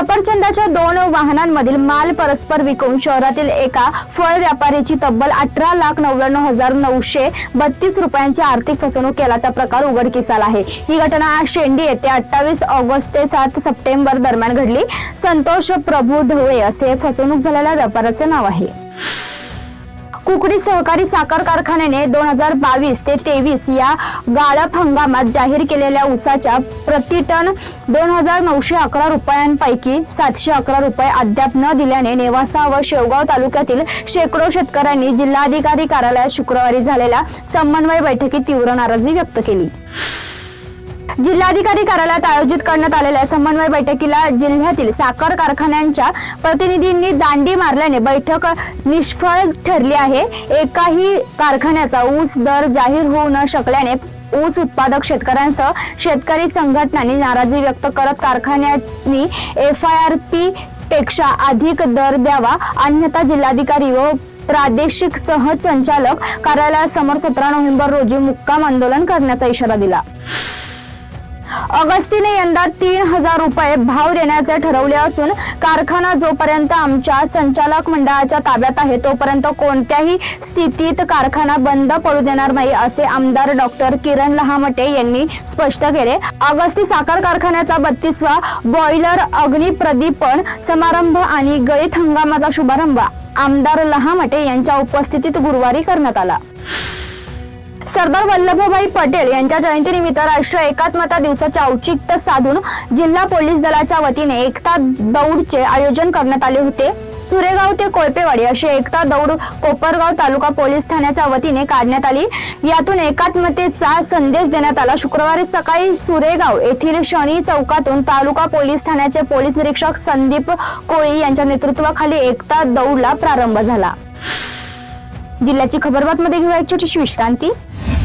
सफरचंदाच्या दोन वाहनांमधील माल परस्पर विकून शहरातील एका फळ व्यापाऱ्याची तब्बल अठरा लाख नव्याण्णव हजार नऊशे बत्तीस रुपयांची आर्थिक फसवणूक केल्याचा प्रकार उघडकीस आला आहे. ही घटना आज शेंडी येथे अठ्ठावीस ऑगस्ट ते सात सप्टेंबर दरम्यान घडली. संतोष प्रभू ढवळे असे फसवणूक झालेल्या व्यापाऱ्याचे नाव आहे. कुकडी सहकारी साखर कारखान्याने दोन हजार बावीस ते तेवीस या गाळप हंगामात जाहीर केलेल्या ऊसाच्या प्रति टन दोन हजार नऊशे अकरा रुपयांपैकी सातशे अकरा रुपये अद्याप न दिल्याने नेवासा व शेवगाव तालुक्यातील शेकडो शेतकऱ्यांनी जिल्हाधिकारी कार्यालयात शुक्रवारी झालेल्या समन्वय बैठकीत तीव्र नाराजी व्यक्त केली. जिल्हाधिकारी कार्यालयात आयोजित करण्यात आलेल्या समन्वय बैठकीला जिल्ह्यातील साखर कारखान्यांच्या प्रतिनिधींनी दांडी मारल्याने बैठक निष्फळ ठरली आहे. एकाही कारखान्याचा ऊस दर जाहीर होऊ न शकल्याने ऊस उत्पादक शेतकऱ्यांसह शेतकरी संघटनांनी नाराजी व्यक्त करत कारखान्यांनी एफ आय आर पी पेक्षा अधिक दर द्यावा अन्यथा जिल्हाधिकारी व प्रादेशिक सहसंचालक कार्यालयासमोर सतरा नोव्हेंबर रोजी मुक्काम आंदोलन करण्याचा इशारा दिला. ऑगस्टीने यंदा तीन हजार रुपये भाव देण्याचे ठरवले असून कारखाना जोपर्यंत आमच्या संचालक मंडळाच्या ताब्यात आहे तोपर्यंत कोणत्याही स्थितीत कारखाना बंद पडू देणार नाही असे आमदार डॉक्टर किरण लहामटे यांनी स्पष्ट केले. ऑगस्टी साखर कारखान्याचा बत्तीसवा बॉयलर अग्निप्रदीपन समारंभ आणि गळीत हंगामाचा शुभारंभ आमदार लहामटे यांच्या उपस्थितीत गुरुवारी करण्यात आला. सरदार वल्लभभाई पटेल यांच्या जयंतीनिमित्त राष्ट्रीय एकात्मता दिवसाचे औचित्य साधून जिल्हा पोलीस दलाच्या वतीने एकता दौडचे आयोजन करण्यात आले होते. सुरेगाव ते कोळपेवाडी अशी एकता दौड कोपरगाव तालुका पोलीस ठाण्याच्या वतीने काढण्यात आली. यातून एकात्मतेचा संदेश देण्यात आला. शुक्रवारी सकाळी सुरेगाव येथील शनी चौकातून तालुका पोलीस ठाण्याचे पोलीस निरीक्षक संदीप कोळी यांच्या नेतृत्वाखाली एकता दौडला प्रारंभ झाला. जिल्ह्याची खबरबातमध्ये घेऊया एक छोटीशी विश्रांती.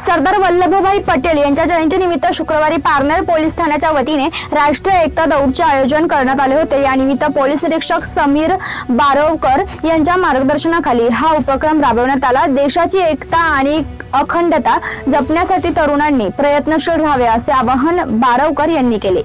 सरदार वल्लभभाई पटेल यांच्या जयंतीनिमित्त शुक्रवारी पारनेर पोलीस ठाण्याच्या वतीने राष्ट्रीय एकता दौडचे आयोजन करण्यात आले होते. यानिमित्त पोलीस निरीक्षक समीर बारवकर यांच्या मार्गदर्शनाखाली हा उपक्रम राबवण्यात आला. देशाची एकता आणि अखंडता जपण्यासाठी तरुणांनी प्रयत्नशील राहावे असे आवाहन बारवकर यांनी केले.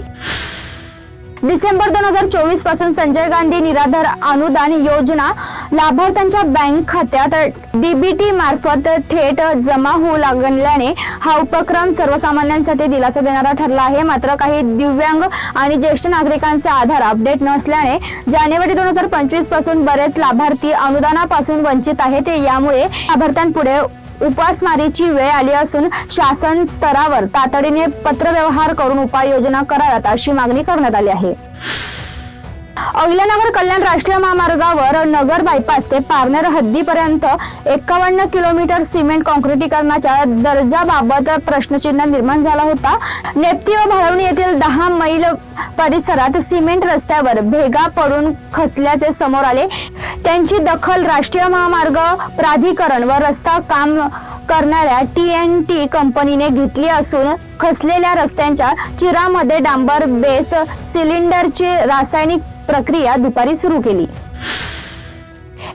डिसेंबर दोन हजार चोवीसपासून संजय गांधी निराधार अनुदान योजना लाभार्थ्यांच्या बँक खात्यात डीबीटी मार्फत थेट जमा होऊ लागल्याने हा उपक्रम सर्वसामान्यांसाठी दिलासा देणारा ठरला आहे. मात्र काही दिव्यांग आणि ज्येष्ठ नागरिकांचे आधार अपडेट नसल्याने जानेवारी दोन हजार पंचवीसपासून बरेच लाभार्थी अनुदानापासून वंचित आहेत. यामुळे लाभार्थ्यांपुढे उपासमारीची वेळ आली असून शासन स्तरावर तातडीने पत्रव्यवहार करून उपाययोजना कराव्यात अशी मागणी करण्यात आली आहे. अहिल्यानगर कल्याण राष्ट्रीय महामार्गावर नगर बायपास ते पारनेर हद्दीपर्यंत एकावन्न किलोमीटर सिमेंट कॉन्क्रिटीकरणाच्या दर्जाबाबत प्रश्नचिन्ह निर्माण झाला होता. नेप्ती व भाळवणी येथील दहा मैल परिसरात सिमेंट रस्त्यावर भेगा पडून खसल्याचे समोर आले. त्यांची दखल राष्ट्रीय महामार्ग प्राधिकरण व रस्ता काम करणाऱ्या टी एन टी कंपनीने घेतली असून खसलेल्या रस्त्यांच्या चिरामध्ये डांबर बेस सिलिंडरचे रासायनिक प्रक्रिया दुपारी सुरू केली.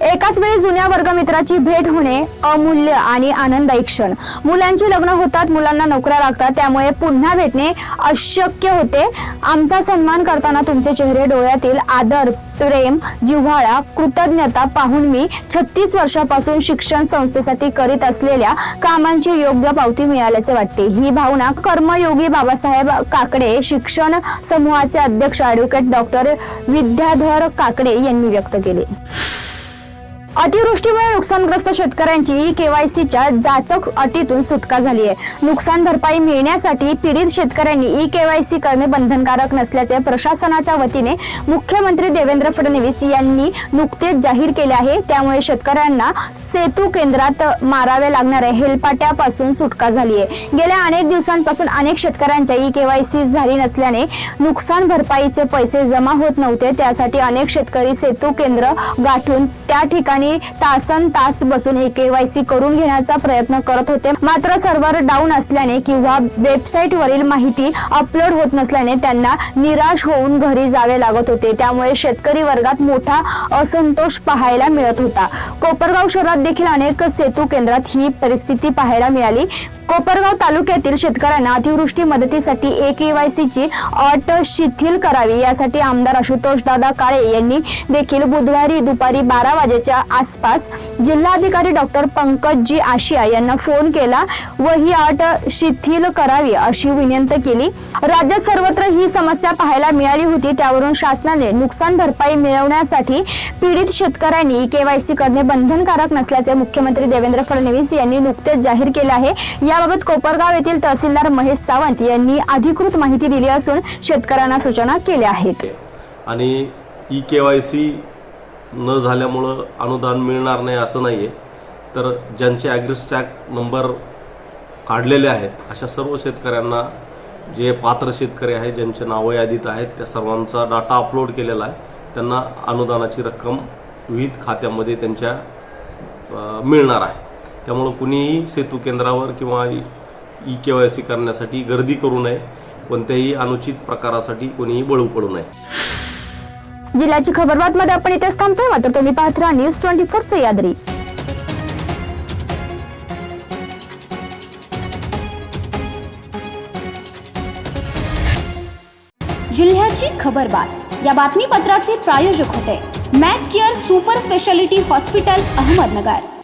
एकाच वेळी जुन्या वर्गमित्राची भेट होणे अमूल्य आणि आनंदायी क्षण. मुलांची लग्न होतात मुलांना नोकऱ्या लागतात त्यामुळे पुन्हा भेटणे अशक्य होते. आमचा सन्मान करताना तुमचे चेहरे डोळ्यातील आदर प्रेम जिव्हाळा कृतज्ञता पाहून मी छत्तीस वर्षापासून शिक्षण संस्थेसाठी करीत असलेल्या कामांची योग्य पावती मिळाल्याचे वाटते. ही भावना कर्मयोगी बाबासाहेब काकडे शिक्षण समूहाचे अध्यक्ष ॲडव्होकेट डॉक्टर विद्याधर काकडे यांनी व्यक्त केली. अतिवृष्टीमुळे नुकसानग्रस्त शेतकऱ्यांची ई केवायसीच्या जाचक अटीतून सुटका झाली आहे. नुकसान भरपाई मिळण्यासाठी पीडित शेतकऱ्यांनी ई केवायसी करणे बंधनकारक नसल्याचे प्रशासनाच्या वतीने मुख्यमंत्री देवेंद्र फडणवीस यांनी नुकतेच जाहीर केले आहे. त्यामुळे शेतकऱ्यांना सेतू केंद्रात मारावे लागणाऱ्या हेलपाट्यापासून सुटका झाली आहे. गेल्या अनेक दिवसांपासून अनेक शेतकऱ्यांच्या ई केवायसी झाली नसल्याने नुकसान भरपाईचे पैसे जमा होत नव्हते. त्यासाठी अनेक शेतकरी सेतू केंद्र गाठून त्या ठिकाणी तासन तास बसून हे केवायसी करून घेण्याचा प्रयत्न करत होते. मात्र सर्व्हर डाऊन असल्याने किंवा वेबसाईट वरील माहिती अपलोड होत नसल्याने त्यांना निराश होऊन घरी जावे लागत होते. त्यामुळे शेतकरी वर्गात मोठा असंतोष पाहायला मिळत होता. कोपरगाव शहरात देखील अनेक सेतू केंद्रात ही परिस्थिती पाहायला मिळाली. कोपरगाव तालुक्यातील शेतकऱ्यांना अतिवृष्टी मदतीसाठी ए केवायसीची अट शिथिल करावी. यासाठी आमदार आशुतोष दादा काळे यांनी देखील बुधवारी दुपारी बारा वाजेच्या आसपास जिल्हाधिकारी डॉक्टर पंकजी आशिया यांना फोन केला व ही अट शिथिल करावी अशी विनंती केली. राज्यात सर्वत्र ही समस्या पाहायला मिळाली होती. त्यावरून शासनाने नुकसान भरपाई मिळवण्यासाठी पीडित शेतकऱ्यांनी केवायसी करणे बंधनकारक नसल्याचे मुख्यमंत्री देवेंद्र फडणवीस यांनी नुकतेच जाहीर केले आहे. या याबाबत कोपरगाव येथील तहसीलदार महेश सावंत यांनी अधिकृत माहिती दिली असून शेतकऱ्यांना सूचना केल्या आहेत. आणि ई के वाय सी न झाल्यामुळं अनुदान मिळणार नाही असं नाही आहे तर ज्यांचे ॲग्रिस्टॅक नंबर काढलेले आहेत अशा सर्व शेतकऱ्यांना जे पात्र शेतकरी आहेत ज्यांचे नावं यादीत आहेत त्या सर्वांचा डाटा अपलोड केलेला आहे. त्यांना अनुदानाची रक्कम विविध खात्यामध्ये त्यांच्या मिळणार आहे. त्यामुळं कुणीही सेतू केंद्रावर किंवा ई के वाय सी करण्यासाठी गर्दी करू नये. कोणत्याही अनुचित प्रकारासाठी कोणीही बळू पडू नये. जिल्ह्याची खबरबात मध्ये आपण इथेच थांबतोय. मात्र तुम्ही पाहत राहा न्यूज ट्वेंटी फोर सह्याद्री जिल्ह्याची खबरबात या बातमीपत्राचे प्रायोजक होते. Mac Care super speciality hospital Ahmednagar.